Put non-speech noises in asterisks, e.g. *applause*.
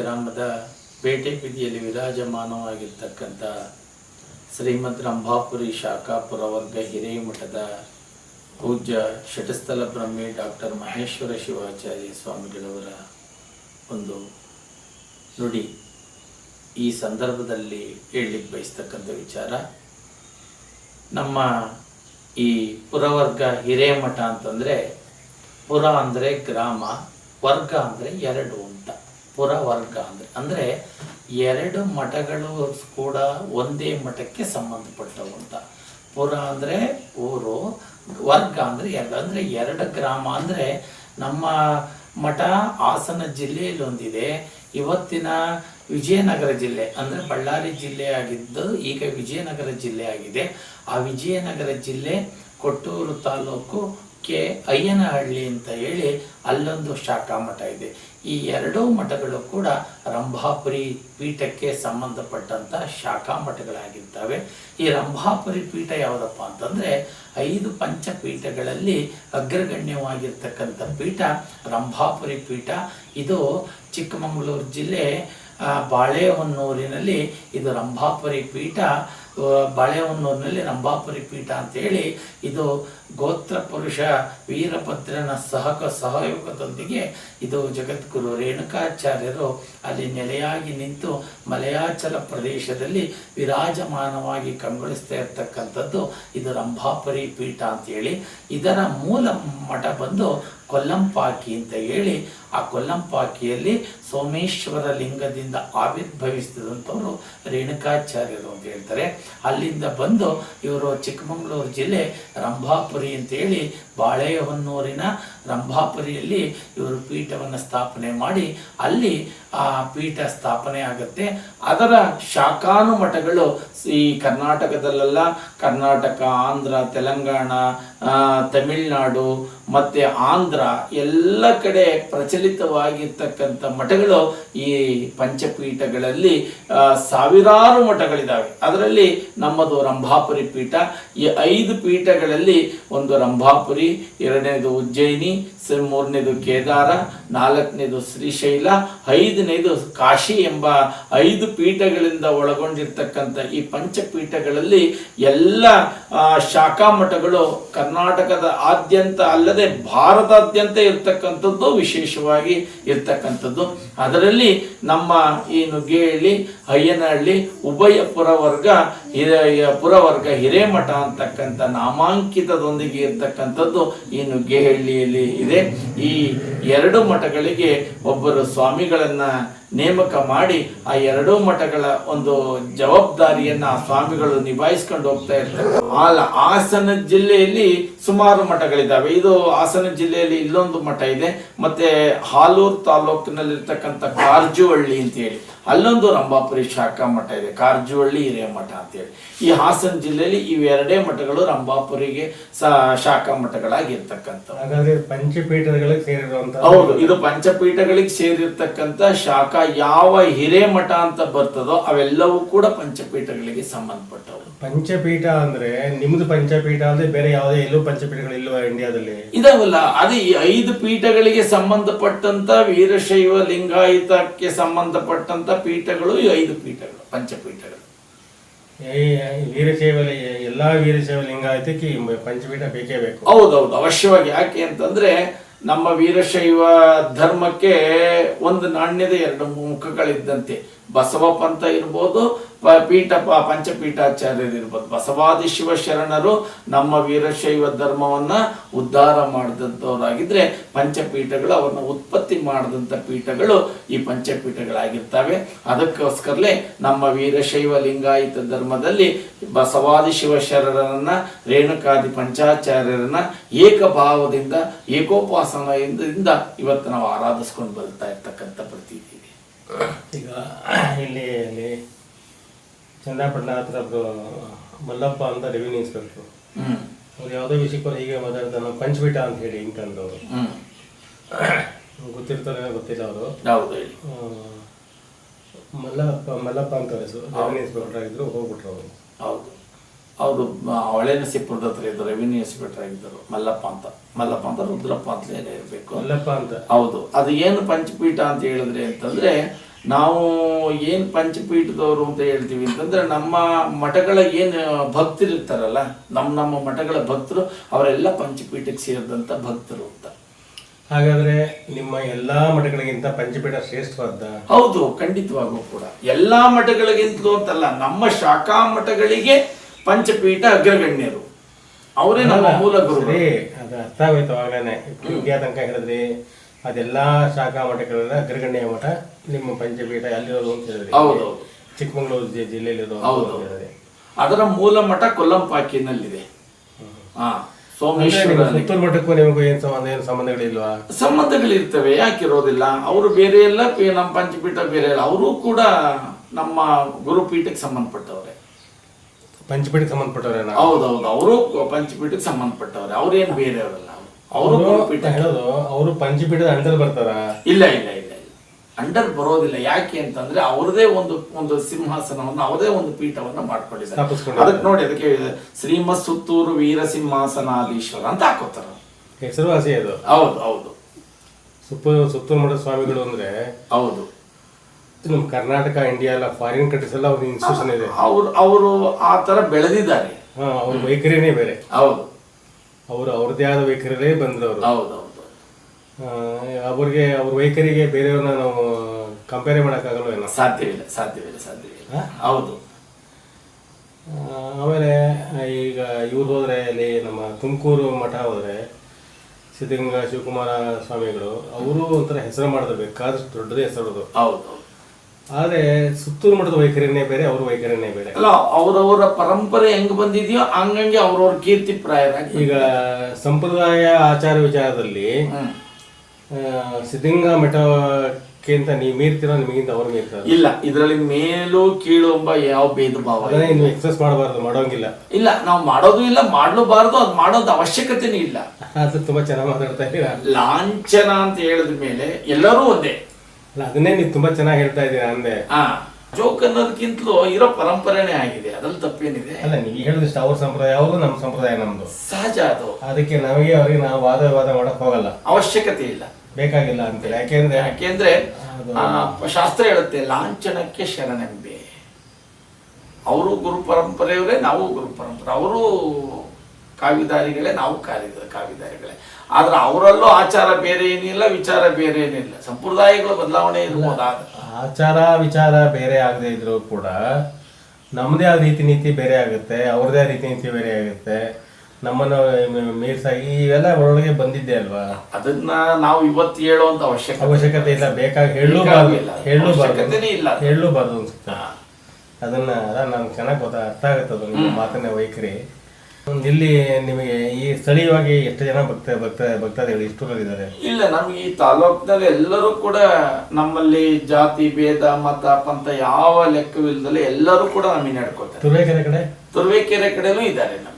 ಗ್ರಾಮದ ಬೇಟೆ ಬೀದಿಯಲ್ಲಿ ವಿರಾಜಮಾನವಾಗಿರ್ತಕ್ಕಂಥ ಶ್ರೀಮದ್ ರಂಭಾಪುರಿ ಶಾಖಾಪುರ ವರ್ಗ ಹಿರೇಮಠದ ಪೂಜ್ಯ ಷಟಸ್ಥಲ ಬ್ರಹ್ಮಿ ಡಾಕ್ಟರ್ ಮಹೇಶ್ವರ ಶಿವಾಚಾರ್ಯ ಸ್ವಾಮಿಗಳವರ ಒಂದು ನುಡಿ ಈ ಸಂದರ್ಭದಲ್ಲಿ ಹೇಳಲಿಕ್ಕೆ ಬಯಸ್ತಕ್ಕಂಥ ವಿಚಾರ. ನಮ್ಮ ಈ ಪುರವರ್ಗ ಹಿರೇಮಠ ಅಂತಂದರೆ ಪುರ ಅಂದರೆ ಗ್ರಾಮ, ವರ್ಗ ಅಂದರೆ ಎರಡು. ಅಂತ ಪುರ ವರ್ಗ ಅಂದರೆ ಅಂದರೆ ಎರಡು ಮಠಗಳು ಕೂಡ ಒಂದೇ ಮಠಕ್ಕೆ ಸಂಬಂಧಪಟ್ಟವು ಅಂತ. ಪುರ ಅಂದರೆ ಊರು, ವರ್ಗ ಅಂದರೆ ಎರಡು ಅಂದರೆ ಎರಡು ಗ್ರಾಮ ಅಂದರೆ ನಮ್ಮ ಮಠ ಹಾಸನ ಜಿಲ್ಲೆಯಲ್ಲಿ ಒಂದಿದೆ. ಇವತ್ತಿನ ವಿಜಯನಗರ ಜಿಲ್ಲೆ ಅಂದರೆ ಬಳ್ಳಾರಿ ಜಿಲ್ಲೆ ಆಗಿದ್ದು ಈಗ ವಿಜಯನಗರ ಜಿಲ್ಲೆ ಆಗಿದೆ. ಆ ವಿಜಯನಗರ ಜಿಲ್ಲೆ ಕೊಟ್ಟೂರು ತಾಲೂಕು ಕೆ ಅಯ್ಯನಹಳ್ಳಿ ಅಂತ ಹೇಳಿ ಅಲ್ಲೊಂದು ಶಾಖಾ ಮಠ ಇದೆ. ಈ ಎರಡೂ ಮಠಗಳು ಕೂಡ ರಂಭಾಪುರಿ ಪೀಠಕ್ಕೆ ಸಂಬಂಧಪಟ್ಟಂತ ಶಾಖಾ ಮಠಗಳಾಗಿರ್ತವೆ ಈ ರಂಭಾಪುರಿ ಪೀಠ ಯಾವುದಪ್ಪ ಅಂತಂದ್ರೆ ಐದು ಪಂಚಪೀಠಗಳಲ್ಲಿ ಅಗ್ರಗಣ್ಯವಾಗಿರ್ತಕ್ಕಂಥ ಪೀಠ ರಂಭಾಪುರಿ ಪೀಠ. ಇದು ಚಿಕ್ಕಮಗಳೂರು ಜಿಲ್ಲೆ ಬಾಳೆಹೊನ್ನೂರಿನಲ್ಲಿ ಇದು ರಂಭಾಪುರಿ ಪೀಠ. ಬಾಳೆಹೊನ್ನೂರಿನಲ್ಲಿ ರಂಭಾಪುರಿ ಪೀಠ ಅಂತೇಳಿ ಇದು ಗೋತ್ರ ಪುರುಷ ವೀರಭದ್ರನ ಸಹಕ ಸಹಯೋಗದೊಂದಿಗೆ ಇದು ಜಗದ್ಗುರು ರೇಣುಕಾಚಾರ್ಯರು ಅಲ್ಲಿ ನೆಲೆಯಾಗಿ ನಿಂತು ಮಲಯಾಚಲ ಪ್ರದೇಶದಲ್ಲಿ ವಿರಾಜಮಾನವಾಗಿ ಕಂಗೊಳಿಸ್ತಾ ಇರ್ತಕ್ಕಂಥದ್ದು ಇದು ರಂಭಾಪುರಿ ಪೀಠ ಅಂತೇಳಿ. ಇದರ ಮೂಲ ಮಠ ಬಂದು ಕೊಲ್ಲಂಪಾಕಿ ಅಂತ ಹೇಳಿ ಆ ಕೊಲ್ಲಂಪಾಕಿಯಲ್ಲಿ ಸೋಮೇಶ್ವರ ಲಿಂಗದಿಂದ ಆವಿರ್ಭವಿಸಿದಂಥವ್ರು ರೇಣುಕಾಚಾರ್ಯರು ಅಂತ ಹೇಳ್ತಾರೆ. ಅಲ್ಲಿಂದ ಬಂದು ಇವರು ಚಿಕ್ಕಮಗಳೂರು ಜಿಲ್ಲೆ ರಂಭಾಪುರಿ ಅಂತ ಹೇಳಿ ಬಾಳೆಹೊನ್ನೂರಿನ ರಂಭಾಪುರಿಯಲ್ಲಿ ಇವರು ಪೀಠವನ್ನು ಸ್ಥಾಪನೆ ಮಾಡಿ ಅಲ್ಲಿ ಆ ಪೀಠ ಸ್ಥಾಪನೆ ಆಗುತ್ತೆ. ಅದರ ಶಾಖಾನು ಮಠಗಳು ಈ ಕರ್ನಾಟಕದಲ್ಲೆಲ್ಲ ಕರ್ನಾಟಕ, ಆಂಧ್ರ, ತೆಲಂಗಾಣ ತಮಿಳುನಾಡು ಮತ್ತೆ ಆಂಧ್ರ ಎಲ್ಲ ಕಡೆ ಪ್ರಚಲಿತವಾಗಿರ್ತಕ್ಕಂಥ ಮಠಗಳು ಈ ಪಂಚಪೀಠಗಳಲ್ಲಿ ಸಾವಿರಾರು ಮಠಗಳಿದ್ದಾವೆ ಅದರಲ್ಲಿ ನಮ್ಮದು ರಂಭಾಪುರಿ ಪೀಠ. ಈ ಐದು ಪೀಠಗಳಲ್ಲಿ ಒಂದು ರಂಭಾಪುರಿ, ಎರಡನೇದು ಉಜ್ಜಯಿನಿ ಮೂರನೇದು ಕೇದಾರ ನಾಲ್ಕನೇದು ಶ್ರೀಶೈಲ, ಐದನೇದು ಕಾಶಿ ಎಂಬ ಐದು ಪೀಠಗಳಿಂದ ಒಳಗೊಂಡಿರ್ತಕ್ಕಂಥ ಈ ಪಂಚಪೀಠಗಳಲ್ಲಿ ಎಲ್ಲ ಶಾಖಾ ಮಠಗಳು ಕರ್ನಾಟಕದ ಆದ್ಯಂತ ಅಲ್ಲದೆ ಭಾರತಾದ್ಯಂತ ಇರ್ತಕ್ಕಂಥದ್ದು ವಿಶೇಷವಾಗಿ ಇರ್ತಕ್ಕಂಥದ್ದು. ಅದರಲ್ಲಿ ನಮ್ಮ ಈ ನುಗ್ಗೇಹಳ್ಳಿ, ಅಯ್ಯನಹಳ್ಳಿ ಉಭಯ ಪುರವರ್ಗ ಪುರವರ್ಗ ಹಿರೇಮಠ ಅಂತಕ್ಕಂಥ ನಾಮಾಂಕಿತದೊಂದಿಗೆ ಇರ್ತಕ್ಕಂಥದ್ದು ಈ ನುಗ್ಗೇಹಳ್ಳಿಯಲ್ಲಿ ಇದೆ. ಈ ಎರಡು ಮಠಗಳಿಗೆ ಒಬ್ಬರು ಸ್ವಾಮಿಗಳನ್ನ ನೇಮಕ ಮಾಡಿ ಆ ಎರಡೂ ಮಠಗಳ ಒಂದು ಜವಾಬ್ದಾರಿಯನ್ನ ಆ ಸ್ವಾಮಿಗಳು ನಿಭಾಯಿಸ್ಕೊಂಡು ಹೋಗ್ತಾ ಇರ್ತಾರೆ. ಆಲ ಹಾಸನ ಜಿಲ್ಲೆಯಲ್ಲಿ ಸುಮಾರು ಮಠಗಳಿದ್ದಾವೆ. ಇದು ಹಾಸನ ಜಿಲ್ಲೆಯಲ್ಲಿ ಇಲ್ಲೊಂದು ಮಠ ಇದೆ. ಮತ್ತೆ ಹಾಲೂರು ತಾಲೂಕಿನಲ್ಲಿರ್ತಕ್ಕಂಥ ಕಾರ್ಜುವಳ್ಳಿ ಅಂತ ಹೇಳಿ ಅಲ್ಲೊಂದು ರಂಭಾಪುರಿ ಶಾಖಾ ಮಠ ಇದೆ. ಕಾರ್ಜುವಳ್ಳಿ ಹಿರಿಯ ಮಠ ಅಂತೇಳಿ. ಈ ಹಾಸನ ಜಿಲ್ಲೆಯಲ್ಲಿ ಇವೆರಡೇ ಮಠಗಳು ರಂಭಾಪುರಿಗೆ ಶಾಖಾ ಮಠಗಳಾಗಿರ್ತಕ್ಕಂಥ ಹಾಗಾದ್ರೆ ಪಂಚಪೀಠಗಳಿಗೆ ಸೇರಿರುವಂತ ಹೌದು. ಇದು ಪಂಚಪೀಠಗಳಿಗೆ ಸೇರಿರ್ತಕ್ಕಂಥ ಶಾಖಾ ಯಾವ ಹಿರೇಮಠ ಅಂತ ಬರ್ತದೋ ಅವೆಲ್ಲವೂ ಕೂಡ ಪಂಚಪೀಠಗಳಿಗೆ ಸಂಬಂಧಪಟ್ಟವು. ಪಂಚಪೀಠ ಅಂದ್ರೆ ನಿಮ್ದು ಪಂಚಪೀಠ ಅಂದ್ರೆ ಬೇರೆ ಯಾವುದೇ ಎಲ್ಲೂ ಪಂಚಪೀಠಗಳು ಇಲ್ಲ ಇಂಡಿಯಾದಲ್ಲಿ? ಇದಾವಲ್ಲ ಅದು ಈ ಐದು ಪೀಠಗಳಿಗೆ ಸಂಬಂಧಪಟ್ಟಂತ ವೀರಶೈವ ಲಿಂಗಾಯತಕ್ಕೆ ಸಂಬಂಧಪಟ್ಟಂತ ಪೀಠಗಳು ಈ ಐದು ಪೀಠಗಳು ಪಂಚಪೀಠಗಳು. ವೀರಶೈವ ಎಲ್ಲಾ ವೀರಶೈವ ಲಿಂಗಾಯತಕ್ಕೆ ಪಂಚಪೀಠ ಬೇಕೇ ಬೇಕು. ಹೌದೌದು ಅವಶ್ಯವಾಗಿ. ಯಾಕೆ ಅಂತಂದ್ರೆ ನಮ್ಮ ವೀರಶೈವ ಧರ್ಮಕ್ಕೆ ಒಂದು ನಾಣ್ಯದ ಎರಡು ಮುಖಗಳಿದ್ದಂತೆ. ಬಸವ ಪಂಥ ಇರ್ಬೋದು ಪೀಠ, ಪ- ಪಂಚಪೀಠಾಚಾರ್ಯರು ಇರ್ಬೋದು. ಬಸವಾದಿ ಶಿವಶರಣರು ನಮ್ಮ ವೀರಶೈವ ಧರ್ಮವನ್ನ ಉದ್ಧಾರ ಮಾಡಿದಂಥವರಾಗಿದ್ರೆ ಪಂಚಪೀಠಗಳು ಅವನ್ನ ಉತ್ಪತ್ತಿ ಮಾಡಿದಂಥ ಪೀಠಗಳು ಈ ಪಂಚಪೀಠಗಳಾಗಿರ್ತವೆ. ಅದಕ್ಕೋಸ್ಕರಲೇ ನಮ್ಮ ವೀರಶೈವ ಲಿಂಗಾಯತ ಧರ್ಮದಲ್ಲಿ ಬಸವಾದಿ ಶಿವಶರಣರನ್ನ, ರೇಣುಕಾದಿ ಪಂಚಾಚಾರ್ಯರನ್ನ ಏಕಭಾವದಿಂದ, ಏಕೋಪಾಸನದಿಂದ ಇವತ್ತು ನಾವು ಆರಾಧಿಸ್ಕೊಂಡು ಬರ್ತಾ ಇರ್ತಕ್ಕಂಥ ಈಗ ಇಲ್ಲಿ ಅಲ್ಲಿ ಚನ್ನಪಟ್ಟಣ ಹತ್ರ ಒಬ್ರು ಮಲ್ಲಪ್ಪ ಅಂತ ರೆವಿನ್ಯೂ ಇನ್ಸ್ಪೆಕ್ಟರ್ ಅವ್ರು ಯಾವುದೇ ವಿಷಯಕ್ಕೆ ಹೀಗೆ ಮಾತಾಡ್ತಾರೆ ನಾವು ಪಂಚಪೀಠ ಅಂತ ಹೇಳಿ ಇಂಕಂದವರು ಗೊತ್ತಿರ್ತಾರೆ ಗೊತ್ತಿಲ್ಲ ಅವರು. ಮಲ್ಲಪ್ಪ ಮಲ್ಲಪ್ಪ ಅಂತ ಹೆಸರು ರೆವಿನ್ಯೂ ಇನ್ಸ್ಪೆಕ್ಟರ್ ಆಗಿದ್ರು ಹೋಗ್ಬಿಟ್ರು ಅವರು. ಹೌದು. ಅವರು ಹೊಳೆನರಸೀಪುರದ ಹತ್ರ ಇದ್ದರು ರೆವಿನ್ಯೂ ಇನ್ಸ್ಪೆಕ್ಟರ್ ಆಗಿದ್ದರು ಮಲ್ಲಪ್ಪ ಅಂತ. ಮಲ್ಲಪ್ಪ ಅಂತ ರುದ್ರಪ್ಪ ಅಂತಲೇ ಇರಬೇಕು ಮಲ್ಲಪ್ಪ ಅಂತ. ಹೌದು ಅದು ಏನು ಪಂಚಪೀಠ ಅಂತ ಹೇಳಿದ್ರೆ ಅಂತಂದರೆ ನಾವು ಏನು ಪಂಚಪೀಠದವರು ಅಂತ ಹೇಳ್ತೀವಿ ಅಂತಂದರೆ ನಮ್ಮ ಮಠಗಳ ಏನು ಭಕ್ತರಿರ್ತಾರಲ್ಲ ನಮ್ಮ ನಮ್ಮ ಮಠಗಳ ಭಕ್ತರು ಅವರೆಲ್ಲ ಪಂಚಪೀಠಕ್ಕೆ ಸೇರಿದಂಥ ಭಕ್ತರು ಅಂತ. ಹಾಗಾದ್ರೆ ನಿಮ್ಮ ಎಲ್ಲಾ ಮಠಗಳಿಗಿಂತ ಪಂಚಪೀಠ ಶ್ರೇಷ್ಠವಾದ? ಹೌದು ಖಂಡಿತವಾಗೂ ಕೂಡ. ಎಲ್ಲಾ ಮಠಗಳಿಗಿಂತಲೂ ಅಂತಲ್ಲ ನಮ್ಮ ಶಾಖಾ ಮಠಗಳಿಗೆ ಪಂಚಪೀಠ ಅಗ್ರಗಣ್ಯರು. ಅವರೇ ನಮ್ಮ ಮೂಲ ಗುರು ಅದು ಅರ್ಥ ಆಗೋಯ್ತು ಆಗಲೇ ಇಂಡಿಯಾ ತನಕ ಹೇಳಿದ್ರಿ ಅದೆಲ್ಲಾ ಶಾಖಾ ಮಠಗಳೆಲ್ಲ ಅಗ್ರಗಣ್ಯ ಮಠ ನಿಮ್ಮ ಪಂಚಪೀಠ ಅಲ್ಲಿರೋದು ಅಂತ ಹೇಳಿದ್ರಿ. ಹೌದು. ಚಿಕ್ಕಮಗಳೂರು ಜಿಲ್ಲೆಯಲ್ಲಿ ಜಿಲ್ಲೆಯಲ್ಲಿರೋ ಹೌದು. ಅದರ ಮೂಲ ಮಠ ಕೊಲ್ಲಂಪಾಕಿನಲ್ಲಿದೆ ಹಾ ಸೋಮೇಶ್ವರ ಮಠಕ್ಕೂ ನಿಮಗೂ ಏನು ಸಂಬಂಧ ಏನು ಸಂಬಂಧಗಳಿಲ್ವಾ? ಸಂಬಂಧಗಳಿರ್ತವೆ ಯಾಕಿರೋದಿಲ್ಲ. ಅವರು ಬೇರೆ ಎಲ್ಲ ನಮ್ಮ ಪಂಚಪೀಠ ಬೇರೆ ಅವರು ಕೂಡ ನಮ್ಮ ಗುರುಪೀಠಕ್ಕೆ ಸಂಬಂಧಪಟ್ಟವ್ರೆ. ಪಂಚಪೀಠಕ್ಕೆ ಸಂಬಂಧಪಟ್ಟವ್ರೆ ಹೌದೌದು ಅವರು ಪಂಚಪೀಠಕ್ಕೆ ಸಂಬಂಧಪಟ್ಟವ್ರೆ. ಅವ್ರೇನು ಬೇರೆಯವರಲ್ಲ ಅವರು. ಅವರು ಗುರುಪೀಠ ಹೇಳೋದು ಅವರು ಪಂಚಪೀಠದ ಅಂಡರ್ ಬರ್ತಾರ? ಇಲ್ಲ ಇಲ್ಲ ಇಲ್ಲ ಇಲ್ಲ. ಅಂಡರ್ ಬರೋದಿಲ್ಲ. ಯಾಕೆ ಅಂತಂದ್ರೆ ಅವ್ರದೇ ಒಂದು ಒಂದು ಸಿಂಹಾಸನವನ್ನು ಅವರದೇ ಒಂದು ಪೀಠವನ್ನು ಮಾಡ್ಕೊಂಡಿದ್ದಾರೆ. ಅದಕ್ಕೆ ನೋಡಿ ಅದಕ್ಕೆ ಶ್ರೀಮತ್ ಸುತ್ತೂರು ವೀರ ಸಿಂಹಾಸನಾಧೀಶ್ವರ ಅಂತ ಹಾಕೋತಾರ ಹೆಸರುವಾಸಿ ಅದು. ಹೌದು ಹೌದು. ಸುತ್ತ ಸುತ್ತೂರು ಮಠದ ಸ್ವಾಮಿಗಳು ಅಂದ್ರೆ ಹೌದು. ನಮ್ಮ ಕರ್ನಾಟಕ ಇಂಡಿಯಾ ಎಲ್ಲ ಫಾರಿನ್ ಕಂಟ್ರೀಸ್ ಎಲ್ಲ ಅವ್ರ ಇನ್ಸ್ಟಿಟ್ಯೂಷನ್ ಇದೆ. ಅವ್ರು ಅವರು ಆ ಥರ ಬೆಳೆದಿದ್ದಾರೆ. ಹಾಂ ಅವ್ರ ವೈಖರಿನೇ ಬೇರೆ. ಹೌದು. ಅವರು ಅವ್ರದ್ದೇ ಆದ ವೈಖರಿಲೇ ಬಂದವರು. ಹೌದು ಹೌದು. ಅವ್ರಿಗೆ ಅವ್ರ ವೈಖರಿಗೆ ಬೇರೆಯವ್ರನ್ನ ನಾವು ಕಂಪೇರ್ ಮಾಡೋಕ್ಕಾಗಲ್ಲ ಸಾಧ್ಯವಿಲ್ಲ ಸಾಧ್ಯವಿಲ್ಲ ಸಾಧ್ಯವಿಲ್ಲ. ಹೌದು. ಆಮೇಲೆ ಈಗ ಇವ್ರು ಹೋದ್ರೆ ಅಲ್ಲಿ ನಮ್ಮ ತುಮಕೂರು ಮಠ ಹೋದರೆ ಸಿದ್ಧಗಂಗಾ ಶಿವಕುಮಾರ ಸ್ವಾಮಿಗಳು ಅವರು ಒಂಥರ ಹೆಸರು ಮಾಡಿದ್ರು ಬೇಕಾದಷ್ಟು ದೊಡ್ಡದೇ ಹೆಸರು ಹೌದು. ಆದ್ರೆ ಸುತ್ತೂರು ಮಠದ ವೈಖರಿನೇ ಬೇರೆ ಅವ್ರ ವೈಖರಿನೇ ಬೇರೆ. ಅಲ್ಲ ಅವರವರ ಪರಂಪರೆ ಹೆಂಗ್ ಬಂದಿದೆಯೋ ಹಂಗಂಗೆ ಅವ್ರವ್ರ ಕೀರ್ತಿ ಪ್ರಾಯ ಈಗ ಸಂಪ್ರದಾಯ ಆಚಾರ ವಿಚಾರದಲ್ಲಿ ಸಿದ್ಧಗಂಗಾ ಮಠಕ್ಕಿಂತ ನೀವು ಮೀರ್ತೀರೋ ನಿಮಗಿಂತ ಅವ್ರು ಮೀರ್ತಾರೆ? ಇಲ್ಲ ಇದರಲ್ಲಿ ಮೇಲು ಕೀಳು ಎಂಬ ಯಾವ ಭೇದ ಭಾವ. ಅದನ್ನೇ ನೀವು ಎಕ್ಸ್ಪ್ರೆಸ್ ಮಾಡಬಾರ್ದು ಮಾಡೋಂಗಿಲ್ಲ. ಇಲ್ಲ ನಾವು ಮಾಡೋದು ಇಲ್ಲ ಮಾಡಲೂಬಾರ್ದು ಅದು ಮಾಡೋದು ಅವಶ್ಯಕತೆನೇ ಇಲ್ಲ. *laughs* ಅದು ತುಂಬಾ ಚೆನ್ನಾಗಿ ಮಾತಾಡ್ತಾ ಇದ್ದೀರಾ? ಲಾಂಛನ ಅಂತ ಹೇಳಿದ ಮೇಲೆ ಎಲ್ಲರೂ ಒಂದೇ. ಅಲ್ಲ ಅದನ್ನೇ ನೀವು ತುಂಬಾ ಚೆನ್ನಾಗಿ ಹೇಳ್ತಾ ಇದ್ದೀರಾ ಅಂದೆ. ಆ ಜೋಕ್ ಅನ್ನೋದಕ್ಕಿಂತಲೂ ಇರೋ ಪರಂಪರೆನೇ ಆಗಿದೆ ಅದ್ರಲ್ಲಿ ತಪ್ಪೇನಿದೆ. ಅಲ್ಲ ನೀವು ಹೇಳಿದಷ್ಟು ಅವ್ರ ಸಂಪ್ರದಾಯ ಅವರು ನಮ್ಮ ಸಂಪ್ರದಾಯ ನಮ್ದು. ಸಹಜ ಅದು. ಅದಕ್ಕೆ ನಮಗೆ ಅವ್ರಿಗೆ ನಾವು ವಾದ ವಿವಾದ ಮಾಡಕ್ ಹೋಗಲ್ಲ. ಅವಶ್ಯಕತೆ ಇಲ್ಲ. ಬೇಕಾಗಿಲ್ಲ ಅಂತೇಳಿ ಯಾಕೆಂದ್ರೆ ಯಾಕೆಂದ್ರೆ ಆ, ಶಾಸ್ತ್ರ ಹೇಳುತ್ತೆ ಲಾಂಛನಕ್ಕೆ ಶರಣೆಂಬೆ ಅವರು ಗುರು ಪರಂಪರೆಯವರೇ ನಾವು ಗುರು ಪರಂಪರೆ. ಅವರು ಕಾವಿದಾರಿಗಳೇ ನಾವು ಕಾಲಿದ ಕಾವಿದಾರಿಗಳೇ ಆದ್ರೆ ಅವರಲ್ಲೂ ಆಚಾರ ಬೇರೆ ಏನಿಲ್ಲ ವಿಚಾರ ಬೇರೆ ಏನಿಲ್ಲ. ಸಂಪ್ರದಾಯಗಳು ಬದಲಾವಣೆ ಇರ್ಬೋದಾದ ಆಚಾರ ವಿಚಾರ ಬೇರೆ ಆಗದೆ ಇದ್ರು ಕೂಡ ನಮ್ಮದೇ ಆದ ರೀತಿ ನೀತಿ ಬೇರೆ ಆಗುತ್ತೆ ಅವ್ರದೇ ರೀತಿ ನೀತಿ ಬೇರೆ ಆಗುತ್ತೆ. ನಮ್ಮನ್ನ ಮೀರ್ಸಾಗಿ ಇವೆಲ್ಲ ಒಳಗೆ ಬಂದಿದ್ದೆ ಅಲ್ವಾ? ಅದನ್ನ ನಾವು ಇವತ್ತು ಹೇಳುವಂತ ಅವಶ್ಯಕತೆ ಅವಶ್ಯಕತೆ ಇಲ್ಲ. ಬೇಕಾಗಿ ಹೇಳಲೂಬಾರ್ದು ಹೇಳು ಹೇಳಲೂಬಾರ್ದು ಹೇಳು ಇಲ್ಲ. ಹೇಳಲೂಬಾರ್ದು ಅನ್ಸುತ್ತೆ. ಅದನ್ನ ನಮ್ಗೆ ನನ್ಗೆ ಚೆನ್ನಾಗಿ ಗೊತ್ತಾ ಅರ್ಥ ಆಗುತ್ತೆ ಅದು ಮಾತನ್ನ ವೈಖರಿ. ಇಲ್ಲಿ ನಿಮಗೆ ಈ ಸ್ಥಳೀಯವಾಗಿ ಎಷ್ಟು ಜನ ಭಕ್ತ ಭಕ್ತ ಭಕ್ತಾದಿಗಳು ಇದ್ದಾರೆ? ಇಲ್ಲ ನಮ್ಗೆ ಈ ತಾಲೂಕಿನಲ್ಲಿ ಎಲ್ಲರೂ ಕೂಡ ನಮ್ಮಲ್ಲಿ ಜಾತಿ ಭೇದ ಮತ ಪಂಥ ಯಾವ ಲೆಕ್ಕವಿಲ್ಲದಲ್ಲಿ ಎಲ್ಲರೂ ಕೂಡ ನಮಗೆ ನಡ್ಕೋತಾರೆ ತುರ್ವೇಕೆರೆ ಕಡೆ? ತುರುವೇಕೆರೆ ಕಡೆನೂ ಇದ್ದಾರೆ ನಮ್ಮ